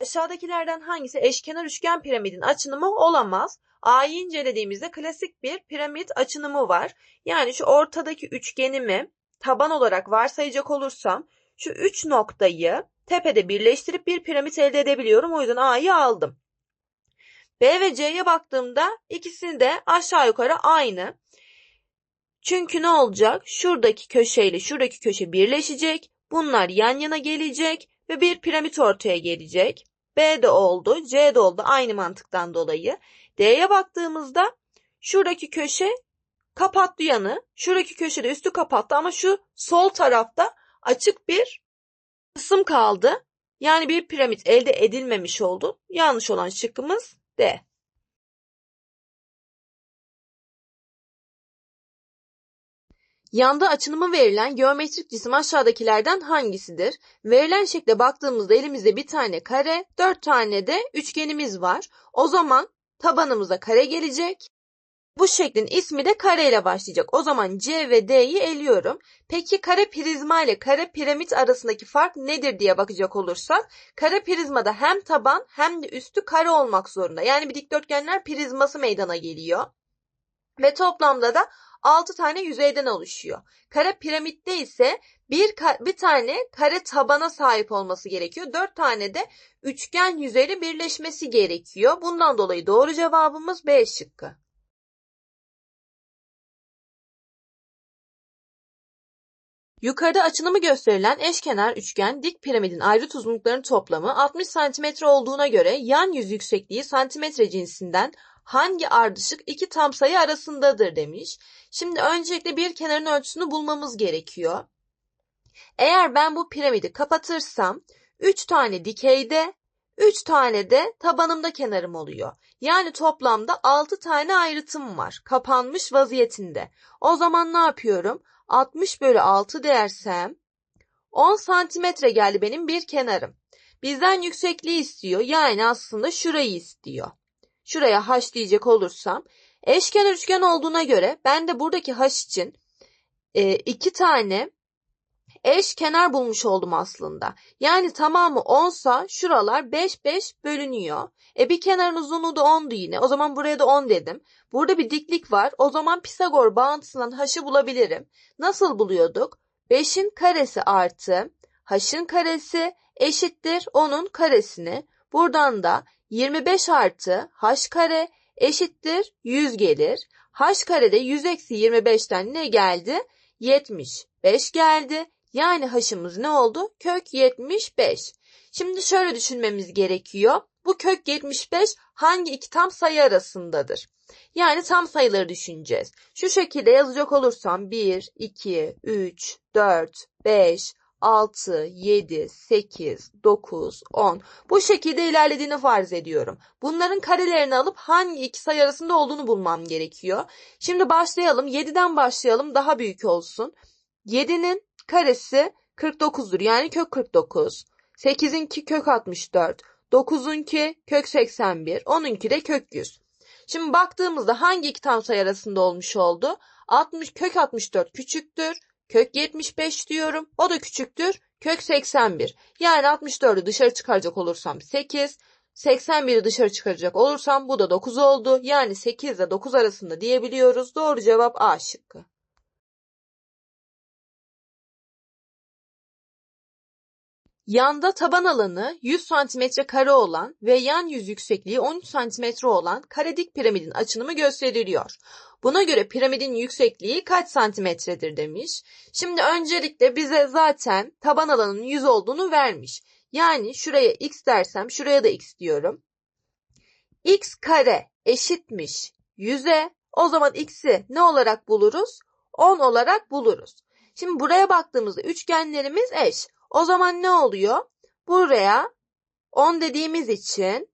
Aşağıdakilerden hangisi eşkenar üçgen piramidin açınımı olamaz? A'yı incelediğimizde klasik bir piramit açınımı var. Yani şu ortadaki üçgenimi taban olarak varsayacak olursam şu üç noktayı tepede birleştirip bir piramit elde edebiliyorum. O yüzden A'yı aldım. B ve C'ye baktığımda ikisini de aşağı yukarı aynı. Çünkü ne olacak? Şuradaki köşeyle şuradaki köşe birleşecek. Bunlar yan yana gelecek ve bir piramit ortaya gelecek. B de oldu, C de oldu aynı mantıktan dolayı. D'ye baktığımızda şuradaki köşe kapattı yanı. Şuradaki köşede üstü kapattı ama şu sol tarafta açık bir kısım kaldı. Yani bir piramit elde edilmemiş oldu. Yanlış olan şıkkımız D. Yanda açınımı verilen geometrik cisim aşağıdakilerden hangisidir? Verilen şekle baktığımızda elimizde bir tane kare, dört tane de üçgenimiz var. O zaman tabanımıza kare gelecek. Bu şeklin ismi de kare ile başlayacak. O zaman C ve D'yi eliyorum. Peki kare prizma ile kare piramit arasındaki fark nedir diye bakacak olursak kare prizmada hem taban hem de üstü kare olmak zorunda. Yani bir dikdörtgenler prizması meydana geliyor. Ve toplamda da 6 tane yüzeyden oluşuyor. Kare piramitte ise bir, bir tane kare tabana sahip olması gerekiyor. 4 tane de üçgen yüzeyli birleşmesi gerekiyor. Bundan dolayı doğru cevabımız B şıkkı. Yukarıda açılımı gösterilen eşkenar üçgen dik piramidin ayrıt uzunluklarının toplamı 60 cm olduğuna göre yan yüz yüksekliği santimetre cinsinden hangi ardışık iki tam sayı arasındadır demiş. Şimdi öncelikle bir kenarın ölçüsünü bulmamız gerekiyor. Eğer ben bu piramidi kapatırsam 3 tane dikeyde 3 tane de tabanımda kenarım oluyor. Yani toplamda 6 tane ayrıtım var kapanmış vaziyetinde. O zaman ne yapıyorum? 60 bölü 6 dersem 10 santimetre geldi benim bir kenarım. Bizden yüksekliği istiyor. Yani aslında şurayı istiyor. Şuraya h diyecek olursam eşkenar üçgen olduğuna göre ben de buradaki h için e, iki tane eş kenar bulmuş oldum aslında. Yani tamamı 10 sa şuralar 5 5 bölünüyor. E bir kenarın uzunluğu da 10'du yine. O zaman buraya da 10 dedim. Burada bir diklik var. O zaman Pisagor bağıntısından h'ı bulabilirim. Nasıl buluyorduk? 5'in karesi artı h'ın karesi eşittir 10'un karesini. Buradan da 25 artı h kare eşittir 100 gelir. h karede 100 eksi 25'ten ne geldi? 75 geldi. Yani h'ımız ne oldu? Kök 75. Şimdi şöyle düşünmemiz gerekiyor. Bu kök 75 hangi iki tam sayı arasındadır? Yani tam sayıları düşüneceğiz. Şu şekilde yazacak olursam 1, 2, 3, 4, 5, 6, 7, 8, 9, 10. Bu şekilde ilerlediğini farz ediyorum. Bunların karelerini alıp hangi iki sayı arasında olduğunu bulmam gerekiyor. Şimdi başlayalım. 7'den başlayalım. Daha büyük olsun. 7'nin karesi 49'dur. Yani kök 49. 8'inki kök 64. 9'unki kök 81. 10'unki de kök 100. Şimdi baktığımızda hangi iki tam sayı arasında olmuş oldu? 60 kök 64 küçüktür. Kök 75 diyorum. O da küçüktür. Kök 81. Yani 64'ü dışarı çıkaracak olursam 8. 81'i dışarı çıkaracak olursam bu da 9 oldu. Yani 8 ile 9 arasında diyebiliyoruz. Doğru cevap A şıkkı. Yanda taban alanı 100 cm kare olan ve yan yüz yüksekliği 13 cm olan kare dik piramidin açınımı gösteriliyor. Buna göre piramidin yüksekliği kaç santimetredir demiş. Şimdi öncelikle bize zaten taban alanının 100 olduğunu vermiş. Yani şuraya x dersem şuraya da x diyorum. x kare eşitmiş 100'e. O zaman x'i ne olarak buluruz? 10 olarak buluruz. Şimdi buraya baktığımızda üçgenlerimiz eş. O zaman ne oluyor? Buraya 10 dediğimiz için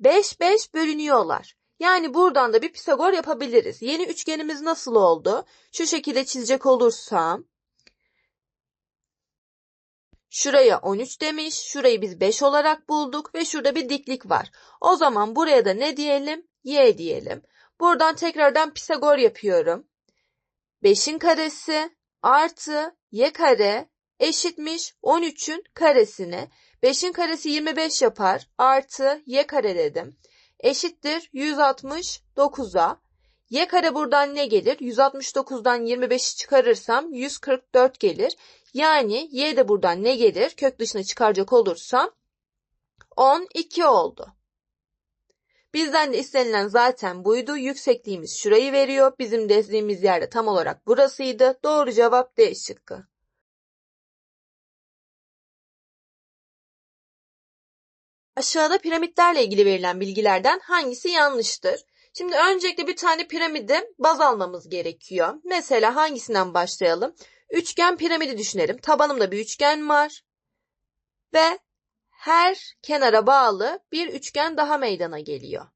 5 5 bölünüyorlar. Yani buradan da bir Pisagor yapabiliriz. Yeni üçgenimiz nasıl oldu? Şu şekilde çizecek olursam Şuraya 13 demiş. Şurayı biz 5 olarak bulduk ve şurada bir diklik var. O zaman buraya da ne diyelim? Y diyelim. Buradan tekrardan Pisagor yapıyorum. 5'in karesi artı y kare eşitmiş 13'ün karesine. 5'in karesi 25 yapar. Artı y kare dedim. Eşittir 169'a. Y kare buradan ne gelir? 169'dan 25'i çıkarırsam 144 gelir. Yani y de buradan ne gelir? Kök dışına çıkaracak olursam 12 oldu. Bizden de istenilen zaten buydu. Yüksekliğimiz şurayı veriyor. Bizim dediğimiz yerde tam olarak burasıydı. Doğru cevap D şıkkı. Aşağıda piramitlerle ilgili verilen bilgilerden hangisi yanlıştır? Şimdi öncelikle bir tane piramidi baz almamız gerekiyor. Mesela hangisinden başlayalım? Üçgen piramidi düşünelim. Tabanımda bir üçgen var. Ve her kenara bağlı bir üçgen daha meydana geliyor.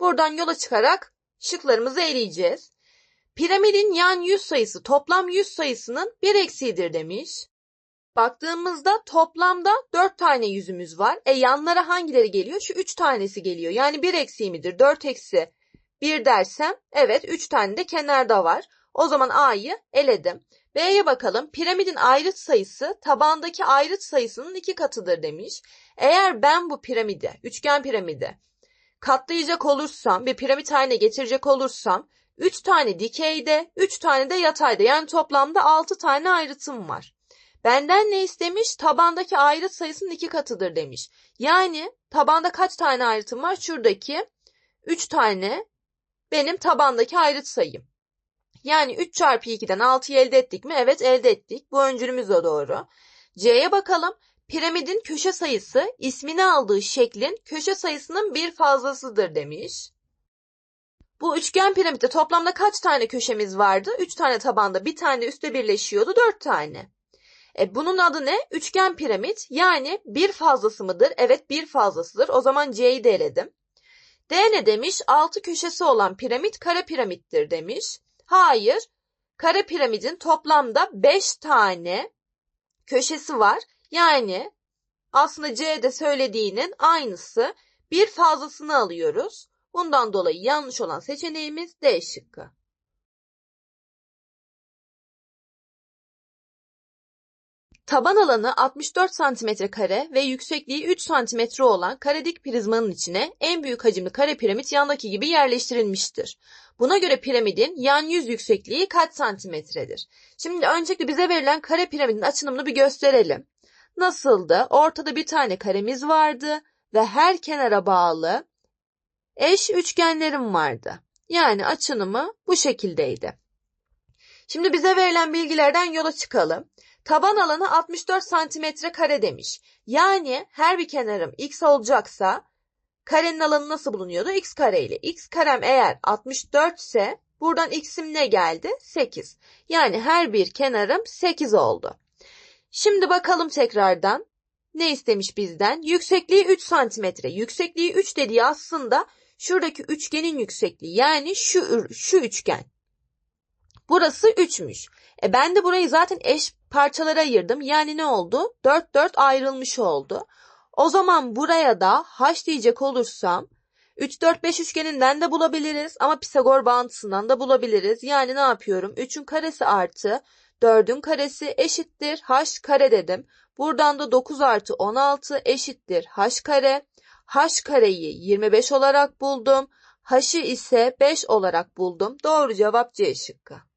Buradan yola çıkarak şıklarımızı eleyeceğiz. Piramidin yan yüz sayısı toplam yüz sayısının bir eksiğidir demiş. Baktığımızda toplamda 4 tane yüzümüz var. E yanlara hangileri geliyor? Şu 3 tanesi geliyor. Yani 1 eksiği midir? 4 eksi 1 dersem evet 3 tane de kenarda var. O zaman A'yı eledim. B'ye bakalım. Piramidin ayrıt sayısı tabandaki ayrıt sayısının iki katıdır demiş. Eğer ben bu piramide, üçgen piramide katlayacak olursam, bir piramit haline getirecek olursam 3 tane dikeyde, 3 tane de yatayda yani toplamda 6 tane ayrıtım var. Benden ne istemiş? Tabandaki ayrıt sayısının iki katıdır demiş. Yani tabanda kaç tane ayrıtım var? Şuradaki 3 tane benim tabandaki ayrıt sayım. Yani 3 çarpı 2'den 6'yı elde ettik mi? Evet elde ettik. Bu öncülümüz de doğru. C'ye bakalım. Piramidin köşe sayısı ismini aldığı şeklin köşe sayısının bir fazlasıdır demiş. Bu üçgen piramitte toplamda kaç tane köşemiz vardı? 3 tane tabanda bir tane üstte birleşiyordu 4 tane. E bunun adı ne? Üçgen piramit. Yani bir fazlası mıdır? Evet bir fazlasıdır. O zaman C'yi de eledim. D ne demiş? 6 köşesi olan piramit kare piramittir demiş. Hayır. Kare piramidin toplamda 5 tane köşesi var. Yani aslında C'de söylediğinin aynısı. Bir fazlasını alıyoruz. Bundan dolayı yanlış olan seçeneğimiz D şıkkı. Taban alanı 64 cm kare ve yüksekliği 3 cm olan kare dik prizmanın içine en büyük hacimli kare piramit yandaki gibi yerleştirilmiştir. Buna göre piramidin yan yüz yüksekliği kaç santimetredir? Şimdi öncelikle bize verilen kare piramidin açınımını bir gösterelim. Nasıldı? Ortada bir tane karemiz vardı ve her kenara bağlı eş üçgenlerim vardı. Yani açınımı bu şekildeydi. Şimdi bize verilen bilgilerden yola çıkalım. Taban alanı 64 santimetre kare demiş. Yani her bir kenarım x olacaksa karenin alanı nasıl bulunuyordu? x kare ile. x karem eğer 64 ise buradan x'im ne geldi? 8. Yani her bir kenarım 8 oldu. Şimdi bakalım tekrardan. Ne istemiş bizden? Yüksekliği 3 santimetre. Yüksekliği 3 dediği aslında şuradaki üçgenin yüksekliği. Yani şu, şu üçgen. Burası 3'müş. E ben de burayı zaten eş parçalara ayırdım. Yani ne oldu? 4 4 ayrılmış oldu. O zaman buraya da h diyecek olursam 3 4 5 üçgeninden de bulabiliriz ama Pisagor bağıntısından da bulabiliriz. Yani ne yapıyorum? 3'ün karesi artı 4'ün karesi eşittir h kare dedim. Buradan da 9 artı 16 eşittir h kare. h kareyi 25 olarak buldum. h'ı ise 5 olarak buldum. Doğru cevap C şıkkı.